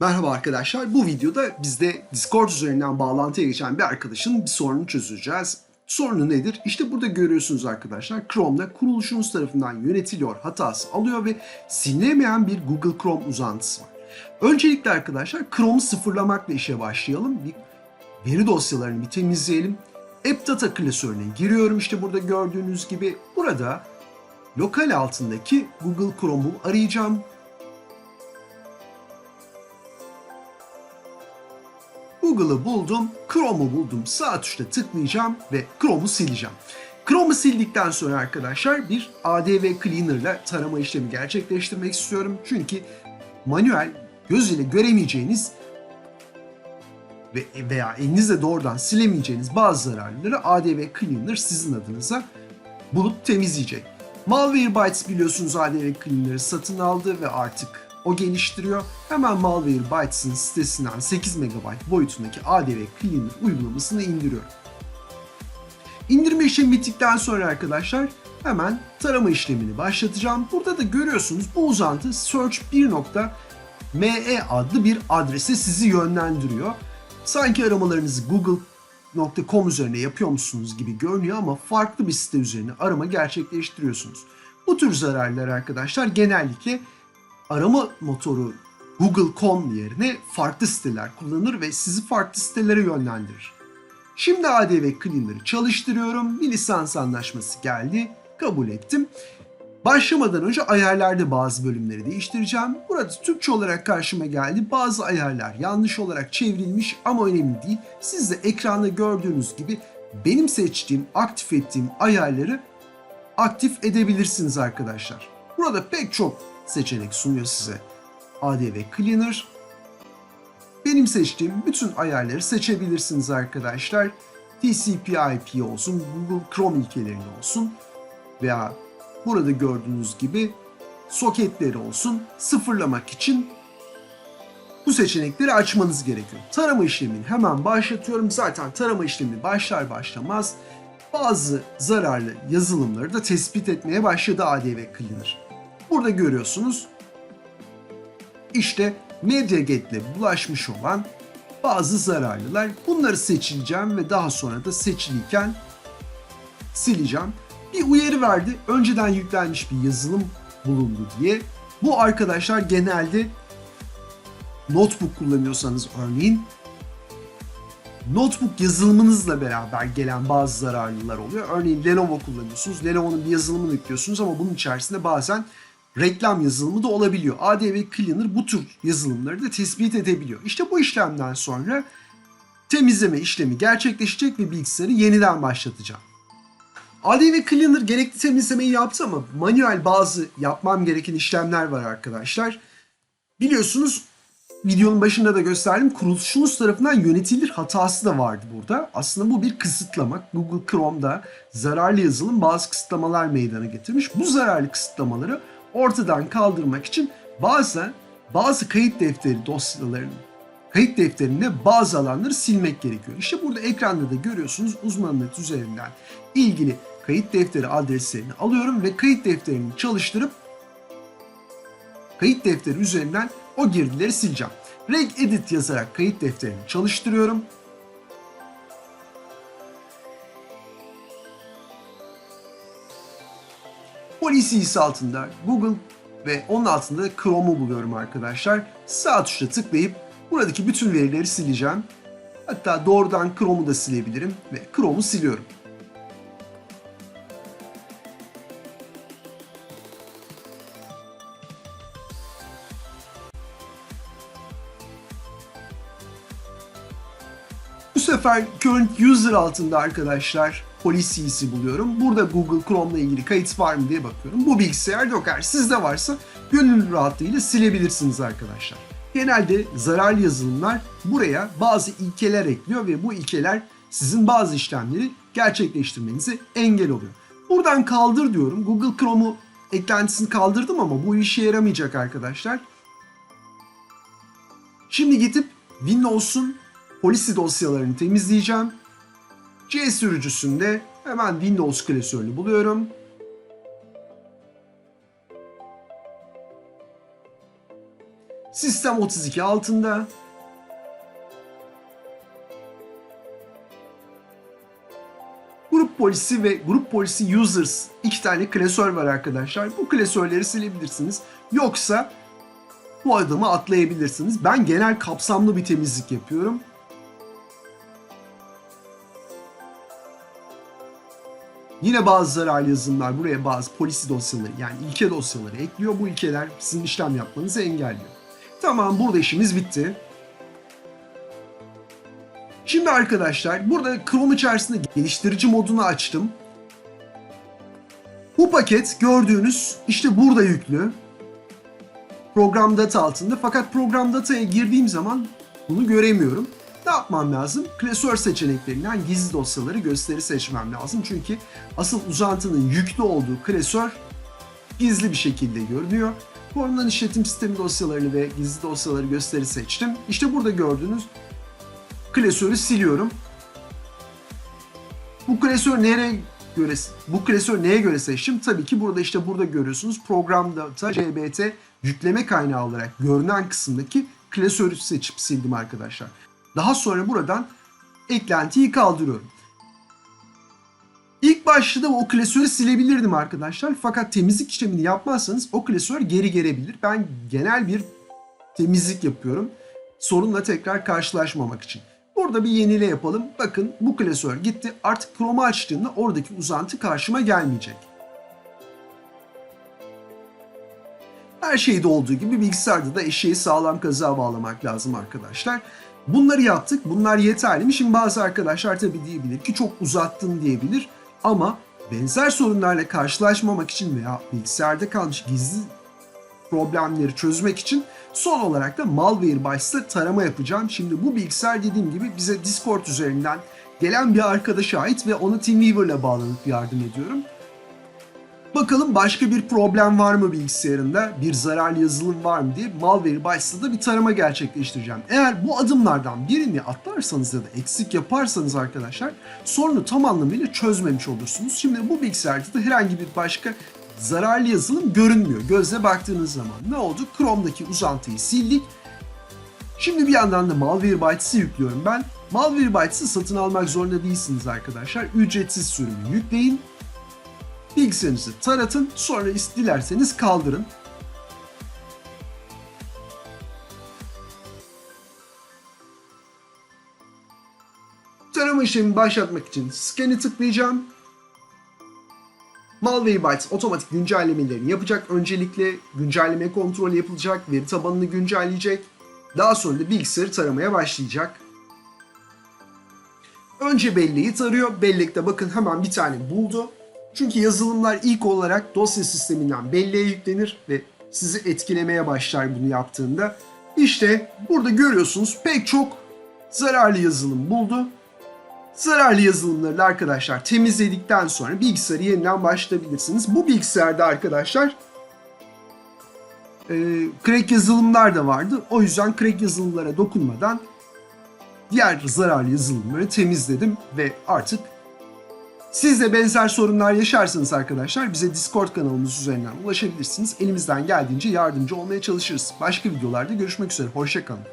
Merhaba arkadaşlar. Bu videoda biz de Discord üzerinden bağlantıya geçen bir arkadaşın bir sorununu çözeceğiz. Sorunu nedir? İşte burada görüyorsunuz arkadaşlar. Chrome'da kuruluşunuz tarafından yönetiliyor hatası alıyor ve silinemeyen bir Google Chrome uzantısı var. Öncelikle arkadaşlar Chrome'u sıfırlamakla işe başlayalım. Bir veri dosyalarını bir temizleyelim. App Data klasörüne giriyorum. İşte burada gördüğünüz gibi burada lokal altındaki Google Chrome'u arayacağım. Google'ı buldum, Chrome'u buldum. Sağ tuşla tıklayacağım ve Chrome'u sileceğim. Chrome'u sildikten sonra arkadaşlar bir ADV Cleaner ile tarama işlemi gerçekleştirmek istiyorum. Çünkü manuel göz ile göremeyeceğiniz ve veya elinizle doğrudan silemeyeceğiniz bazı zararları ADV Cleaner sizin adınıza bulup temizleyecek. Malwarebytes biliyorsunuz ADV Cleaner'ı satın aldı ve artık o geliştiriyor. Hemen Malwarebytes'ın sitesinden 8 MB boyutundaki ADV Cleaner uygulamasını indiriyorum. İndirme işlemi bittikten sonra arkadaşlar hemen tarama işlemini başlatacağım. Burada da görüyorsunuz bu uzantı search1.me adlı bir adrese sizi yönlendiriyor. Sanki aramalarınızı google.com üzerine yapıyormuşsunuz gibi görünüyor ama farklı bir site üzerine arama gerçekleştiriyorsunuz. Bu tür zararlar arkadaşlar genellikle arama motoru Google.com yerine farklı siteler kullanır ve sizi farklı sitelere yönlendirir. Şimdi ADV Cleaner'ı çalıştırıyorum. Bir lisans anlaşması geldi. Kabul ettim. Başlamadan önce ayarlarda bazı bölümleri değiştireceğim. Burada Türkçe olarak karşıma geldi. Bazı ayarlar yanlış olarak çevrilmiş ama önemli değil. Siz de ekranda gördüğünüz gibi benim seçtiğim, aktif ettiğim ayarları aktif edebilirsiniz arkadaşlar. Burada pek çok seçenek sunuyor size. ADV Cleaner. Benim seçtiğim bütün ayarları seçebilirsiniz arkadaşlar. TCP/IP olsun, Google Chrome ilkelerinde olsun veya burada gördüğünüz gibi soketleri olsun sıfırlamak için bu seçenekleri açmanız gerekiyor. Tarama işlemini hemen başlatıyorum. Zaten tarama işlemi başlar başlamaz bazı zararlı yazılımları da tespit etmeye başladı ADV Cleaner. Burada görüyorsunuz işte MediaGet'le bulaşmış olan bazı zararlılar. Bunları seçeceğim ve daha sonra da seçiliyken sileceğim. Bir uyarı verdi. Önceden yüklenmiş bir yazılım bulundu diye. Bu arkadaşlar genelde notebook kullanıyorsanız örneğin notebook yazılımınızla beraber gelen bazı zararlılar oluyor. Örneğin Lenovo kullanıyorsunuz. Lenovo'nun bir yazılımını yüklüyorsunuz ama bunun içerisinde bazen reklam yazılımı da olabiliyor. ADV Cleaner bu tür yazılımları da tespit edebiliyor. İşte bu işlemden sonra temizleme işlemi gerçekleşecek ve bilgisayarı yeniden başlatacağım. ADV Cleaner gerekli temizlemeyi yaptı ama manuel bazı yapmam gereken işlemler var arkadaşlar. Biliyorsunuz videonun başında da gösterdim kuruluşunuz tarafından yönetilir hatası da vardı burada. Aslında bu bir kısıtlama. Google Chrome'da zararlı yazılım bazı kısıtlamalar meydana getirmiş. Bu zararlı kısıtlamaları ortadan kaldırmak için bazen bazı kayıt defteri dosyalarının kayıt defterinde bazı alanları silmek gerekiyor. İşte burada ekranda da görüyorsunuz uzmanlık üzerinden ilgili kayıt defteri adreslerini alıyorum ve kayıt defterini çalıştırıp kayıt defteri üzerinden o girdileri sileceğim. Regedit yazarak kayıt defterini çalıştırıyorum. Policies altında Google ve onun altında Chrome'u buluyorum arkadaşlar. Sağ tuşla tıklayıp buradaki bütün verileri sileceğim. Hatta doğrudan Chrome'u da silebilirim ve Chrome'u siliyorum. Bu sefer current user altında arkadaşlar Policies'i buluyorum. Burada Google Chrome'la ilgili kayıt var mı diye bakıyorum. Bu bilgisayar yok. Eğer sizde varsa gönül rahatlığıyla silebilirsiniz arkadaşlar. Genelde zararlı yazılımlar buraya bazı ilkeler ekliyor ve bu ilkeler sizin bazı işlemleri gerçekleştirmenizi engel oluyor. Buradan kaldır diyorum. Google Chrome'u eklentisini kaldırdım ama bu işe yaramayacak arkadaşlar. Şimdi gidip Windows'un policy dosyalarını temizleyeceğim. C sürücüsünde hemen Windows klasörünü buluyorum. Sistem 32 altında. Grup polisi ve grup polisi users iki tane klasör var arkadaşlar. Bu klasörleri silebilirsiniz. Yoksa bu adımı atlayabilirsiniz. Ben genel kapsamlı bir temizlik yapıyorum. Yine bazı zararlı yazılımlar buraya bazı polisi dosyaları yani ilke dosyaları ekliyor. Bu ilkeler sizin işlem yapmanızı engelliyor. Tamam burada işimiz bitti. Şimdi arkadaşlar burada Chrome içerisinde geliştirici modunu açtım. Bu paket gördüğünüz işte burada yüklü. Program data altında fakat program dataya girdiğim zaman bunu göremiyorum. Ne yapmam lazım? Klasör seçeneklerinden gizli dosyaları gösteri seçmem lazım. Çünkü asıl uzantının yüklü olduğu klasör gizli bir şekilde görünüyor. Formundan işletim sistemi dosyalarını ve gizli dosyaları gösteri seçtim. İşte burada gördüğünüz klasörü siliyorum. Bu klasör nereye göre bu klasör neye göre seçtim? Tabii ki burada işte burada görüyorsunuz program data cbt yükleme kaynağı olarak görünen kısımdaki klasörü seçip sildim arkadaşlar. Daha sonra buradan eklentiyi kaldırıyorum. İlk başta da o klasörü silebilirdim arkadaşlar. Fakat temizlik işlemini yapmazsanız o klasör geri gelebilir. Ben genel bir temizlik yapıyorum. Sorunla tekrar karşılaşmamak için. Burada bir yenile yapalım. Bakın bu klasör gitti. Artık Chrome'u açtığımda oradaki uzantı karşıma gelmeyecek. Her şeyde olduğu gibi bilgisayarda da eşeği sağlam kazığa bağlamak lazım arkadaşlar. Bunları yaptık. Bunlar yeterli mi? Şimdi bazı arkadaşlar tabii diyebilir ki çok uzattın diyebilir. Ama benzer sorunlarla karşılaşmamak için veya bilgisayarda kalmış gizli problemleri çözmek için son olarak da Malwarebytes'ta tarama yapacağım. Şimdi bu bilgisayar dediğim gibi bize Discord üzerinden gelen bir arkadaşa ait ve onu TeamViewer'la bağlanıp yardım ediyorum. Bakalım başka bir problem var mı bilgisayarında, bir zararlı yazılım var mı diye Malwarebytes'ta da bir tarama gerçekleştireceğim. Eğer bu adımlardan birini atlarsanız ya da eksik yaparsanız arkadaşlar sorunu tam anlamıyla çözmemiş olursunuz. Şimdi bu bilgisayarda da herhangi bir başka zararlı yazılım görünmüyor. Gözle baktığınız zaman ne oldu? Chrome'daki uzantıyı sildik. Şimdi bir yandan da Malwarebytes'i yüklüyorum ben. Malwarebytes'i satın almak zorunda değilsiniz arkadaşlar. Ücretsiz sürümü yükleyin. Bilgisayarınızı taratın. Sonra dilerseniz kaldırın. Tarama işlemini başlatmak için scan'i tıklayacağım. Malwarebytes otomatik güncellemelerini yapacak. Öncelikle güncelleme kontrolü yapılacak, veri tabanını güncelleyecek. Daha sonra da bilgisayarı taramaya başlayacak. Önce belleği tarıyor. Bellekte bakın hemen bir tane buldu. Çünkü yazılımlar ilk olarak dosya sisteminden belleğe yüklenir ve sizi etkilemeye başlar bunu yaptığında. İşte burada görüyorsunuz pek çok zararlı yazılım buldu. Zararlı yazılımları da arkadaşlar temizledikten sonra bilgisayarı yeniden başlatabilirsiniz. Bu bilgisayarda arkadaşlar e, crack yazılımlar da vardı. O yüzden crack yazılımlara dokunmadan diğer zararlı yazılımları temizledim ve artık siz de benzer sorunlar yaşarsanız arkadaşlar bize Discord kanalımız üzerinden ulaşabilirsiniz. Elimizden geldiğince yardımcı olmaya çalışırız. Başka videolarda görüşmek üzere. Hoşçakalın.